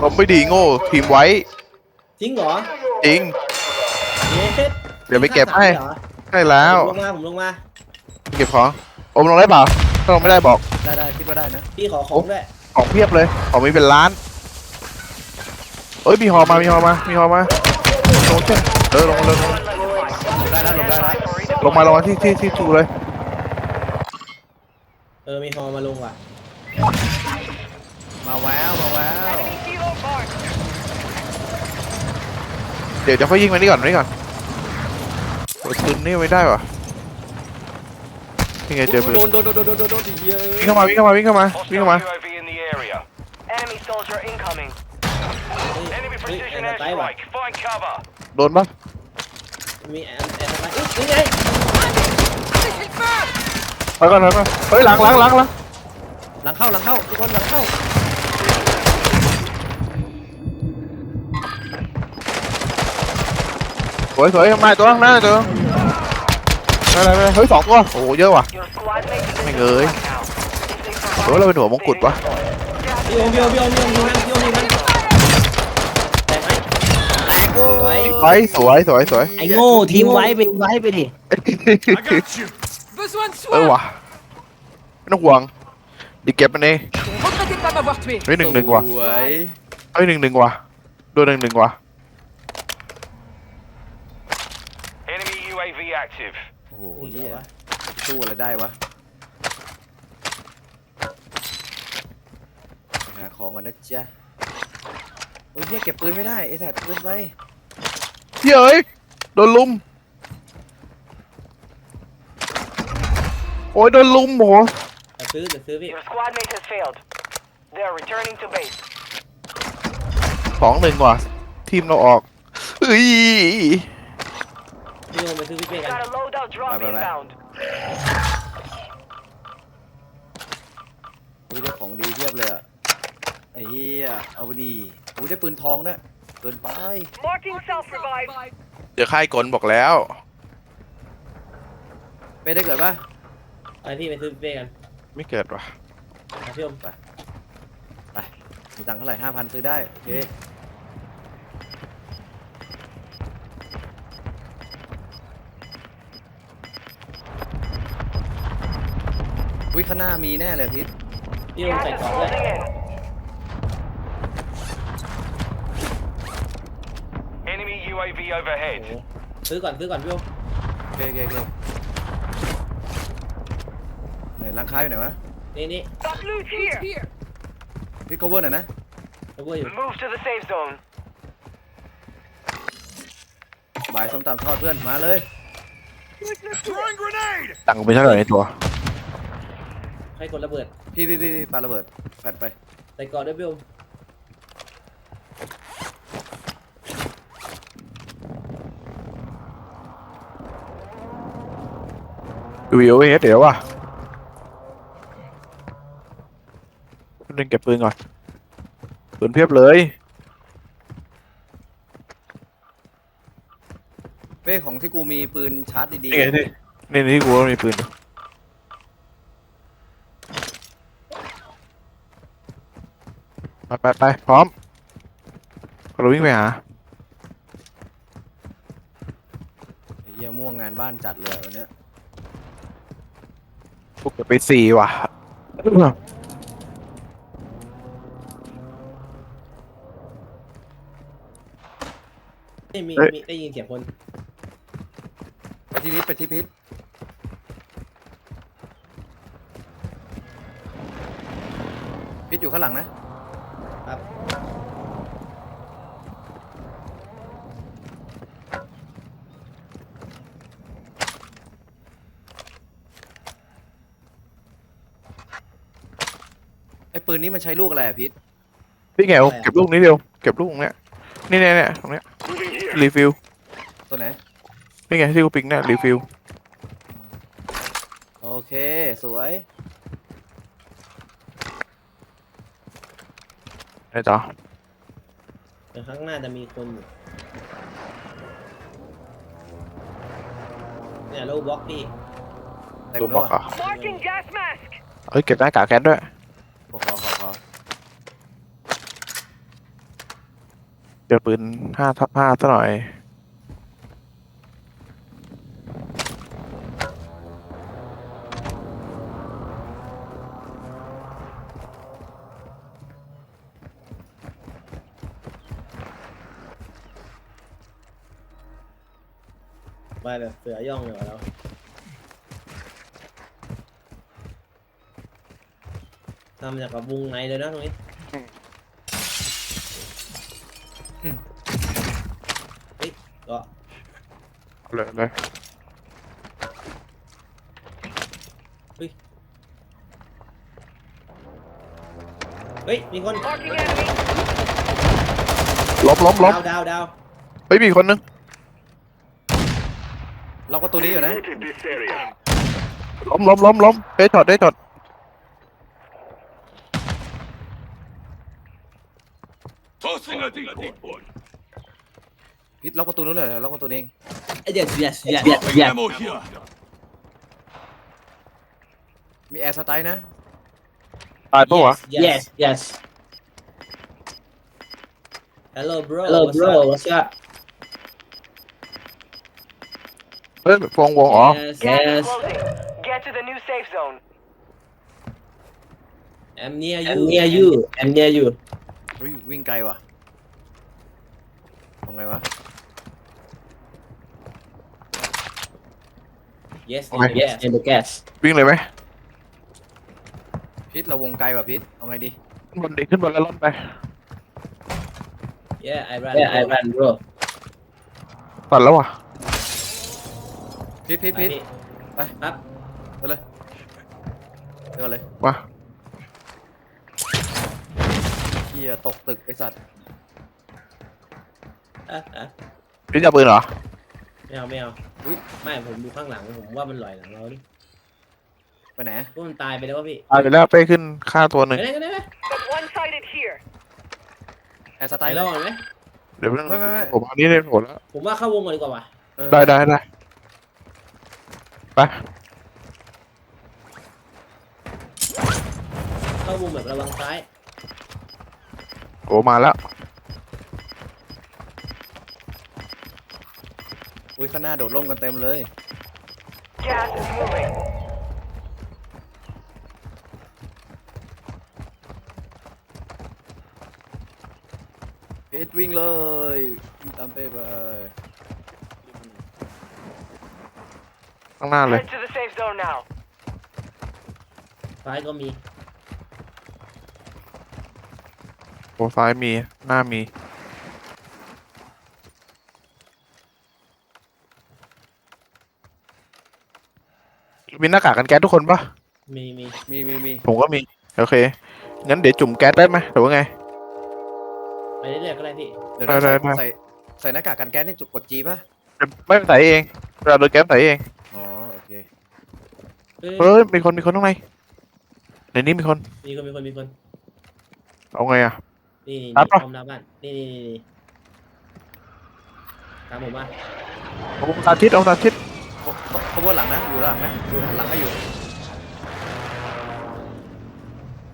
ผมไม่ดีโง่ทีมไว้ จริงเหรอจริง เย็ดเดี๋ยวไปเก็บให้เหรอใช่แล้ว ผมลงมาผมลงมา เก็บของอมลงได้เปล่าถ้าลงไม่ได้บอก ได้ได้คิดว่าได้นะพี่ขอของด้วยของเพียบเลย ของมีเป็นล้าน เอ้ยมีหอมา มีหอมา มีหอมาลงเช่นเออลงมาเลยลงมาลงได้แล้วลงได้แล้วลงมาลงมาที่ที่ที่จูเลย เออมีฮอมาลงว่ะ มาแววมาแววเดี๋ยวจะค่อยยิงมานี่ก่อนมานี่ก่อนโอ้ยปืนนี่ไม่ได้วะยังไงเจอปืนโดนโดนโดนโดนโดนโดนโดนดีเยอะวิ่งเข้ามาวิ่งเข้ามาวิ่งเข้ามาวิ่ง Hostile เข้ามา UAV in the area. Enemy soldier incoming. เฮ้ย Enemy เฮ้ยแอ precision นตายว่ะ airstrike. Find cover. โดนปะมีแอนแอนตายอุ๊ยนี่ไงไปก่อนไปก่อนเฮ้ยหลังหลังหลังหลังหลังเข้าหลังเข้าทุกคนหลังเข้า วยสวยมาตัวข้างหน้าตัวอะไรอะไรเฮ้ยสองตัวโอ้โหเยอะว่ะ Your squad mate is in Mày the ơi. now. If they หรือว่าเราเป็นหัวมงกุฎวะพี่โอมพี่โอมพี่โอมพี่โอมยิงมันพี่โอมยิงมันแตกไหมแตกไว้ไปสวยสวยสวยไอ้โง่ทีมไว้ไปไว้ไปดิ Besoin de เออ soins ว่ะไม่ต้องห่วงดีเก็บมันเอง Regrettez de pas m'avoir tué เฮ้ยหนึ่งหนึ่งว่ะสวยเฮ้ยหนึ่งหนึ่งว่ะโดนหนึ่งหนึ่งว่ะ Enemy UAV active. โอ้โหเหี้ยสู้อะไรได้วะไปหาของก่อนนะจ๊ะโอ้ยเหี้ยเก็บปืนไม่ได้ไอ้สัตว์ปืนไปเฮ้ยเอ้ยโดนลุม โอ้ยโดนลุมโหจะซื้อจะซื้อพี่ Your squad mate has failed. They are returning to base. สองหนึ่งว่ะ ทีมเราออกเอ้ย พี่โอมไปซื้อพี่เป้กัน Got a loadout drop Bye, bye, bye. inbound. อุ้ยได้ของดีเทียบเลยอะไอ้เหี้ยเอาไปดีอุ้ยได้ปืนทองด้วยเกินไป Marking self revive. เดี๋ยวค่ายกลบอกแล้ว ไปได้เกิดปะไปพี่ไปซื้อพี่เป้กันไม่เกิดว่ะเอาพี่โอมมีตังค์เท่าไหร่ห้าพันซื้อได้โอเค อุ้ยข้างหน้ามีแน่เลยพิษพี่โอม Gas ใส่ is กล่องด้วย closing in. Enemy UAV โอ้ overhead. โหซื้อก่อนซื้อก่อนพี่โอมโอเคโอเคโอเคไหนร้านค้าอยู่ไหนวะนี่นี่ Got loot here. Here พิษ cover หน่อยนะเขาพูดอยู่ Move to the safe zone. บายส้มตำทอดเพื่อนมาเลย Throwing grenade. ตังค์ไปเท่าไหร่ในตัว ใครกดระเบิดพี่พี่พี่พี่ปาระเบิดแฟดไปใส่กล่องด้วยพี่โอมดูวิวเอสเดี๋ยวว่ะเล่นเก็บปืนก่อนปืนเพียบเลยเป้ของที่กูมีปืนชาร์จดีนี่ไงนี่นี่นี่กูมีปืนอยู่ ไปไปไปพร้อมเราวิ่งไปหาไอ้เหี้ยม่วงงานบ้านจัดเลยวันเนี้ยพวกเก็บไปสี่ว่ะนี่มีมีได้ยินเสียงคนไปที่พิษไปที่พิษพิษอยู่ข้างหลังนะ ครับไอ้ปืนนี้มันใช้ลูกอะไรอะพิษพี่แงวเก็บลูกนี้เดียวเก็บลูกเนี้ยนี่เนี่ยเนี่ยตรงเนี้ยรีฟิลตัวไหน นี่ไงที่กูปิงเนี่ยรีฟิลโอเค สวย ได้จ้ะแต่ข้างหน้าจะมีคนเนี่ยโลบล็อกพี่ลูกบล็อกเอะเฮ้ยเก็บหน้ากากแก๊สด้วยเดี๋ยวปืนห้าทับห้าซะหน่อย ไปแบบเสือย่องเลยเหรอเราทำจากกับวงในเลยนะตรงนี้เฮ้ยก็เอาเลยเอาเลยเฮ้ย มีคน Marking enemy. ล้มล้มล้มดาวดาวดาวเฮ้ยมีอีกคนนึง ล็อกประตูนี้อยู่นะ ล้มล้มล้มล้มได้ช็อตได้ช็อตพิษล็อกประตูนู้นเลยล็อกประตูนี้เองเอ้ย yes yes yes yes yes มีแอร์สไตล์นะ ตายปะวะ yes yes hello bro hello what's bro up? what's up เฮ้ยวงวงอ๋อ yes Gas is Yes. closing. Get to the new safe zone. I'm near you I'm near you I'm near you เฮ้ยวิ่งไกลว่ะทำไงวะ yes โอเค yes in the gas วิ่งเลยไหมพิษเราวงไกลว่ะพิษเอาไงดีขึ้นบนดิขึ้นบนแล้วล้มไป yeah I run yeah I run bro ตัดแล้วว่ะ พิษพิษพิษไปครับไปเลยเดินเลยมาเฮียตกตึกไอสัตว์อะอะพี่จะเอาปืนเหรอ ไม่เอาไม่เอาอุ๊ยไม่ผมดูข้างหลังผมว่ามันลอยหลังเราดิไปไหนพวกมันตายไปแล้ววะพี่ตายไปแล้วเป้ขึ้นฆ่าตัวหนึ่งไปไหนกันได้ไหม Got one sighted here. แอร์สไตไปล์รเลอยก่อนไหมเดี๋ยวเพิ่งไม่ไม่ไม่ ผมเอานี้ได้ผลแล้วผมว่าเข้าวงก่อนดีกว่าว่ะเออได้ได้ได้ ไปเข้าวงแบบระวังซ้าย โอ้มาแล้วอุ้ยข้างหน้าโดดร่มกันเต็มเลย Gas is moving. พิษวิ่งเลยวิ่งตามเป้ไป ข้างหน้าเลย Head to the safe zone now. ซ้ายก็มีโอ้ซ้ายมี หน้ามี มีหน้ากากกันแก๊สทุกคนปะมีมีมีมีมีผมก็มี โอเค งั้นเดี๋ยวจุ่มแก๊สได้ไหมหรือว่าไง ไปเรื่อยๆก็ได้พี่ เดี๋ยวได้นะใส่ได้ได้ ใส่ใส่หน้ากากกันแก๊สนี่จุดกดจีป่ะ ไม่ใส่เอง เราโดนแก๊สใส่เองอ๋อโอเค เฮ้ยเฮ้ยมีคนมีคนข้างในในนี้มีคน มีคนมีคนมีคนเอาไงอะนี่นี่ครับนี่พร้อมหน้าบ้านนี่นี่นี่นี่ตามผมมาเอาตาทิศเอาตาทิศเขาเขาเขาบนหลังนะ อยู่หลังนะอยู่หันหลังก็อยู่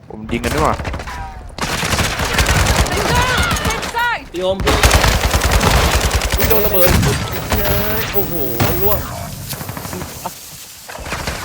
ผมยิงกันดีกว่าพี่โอมพี่อุ้ยโดนระเบิดเฮ้ยโอ้โหล่วง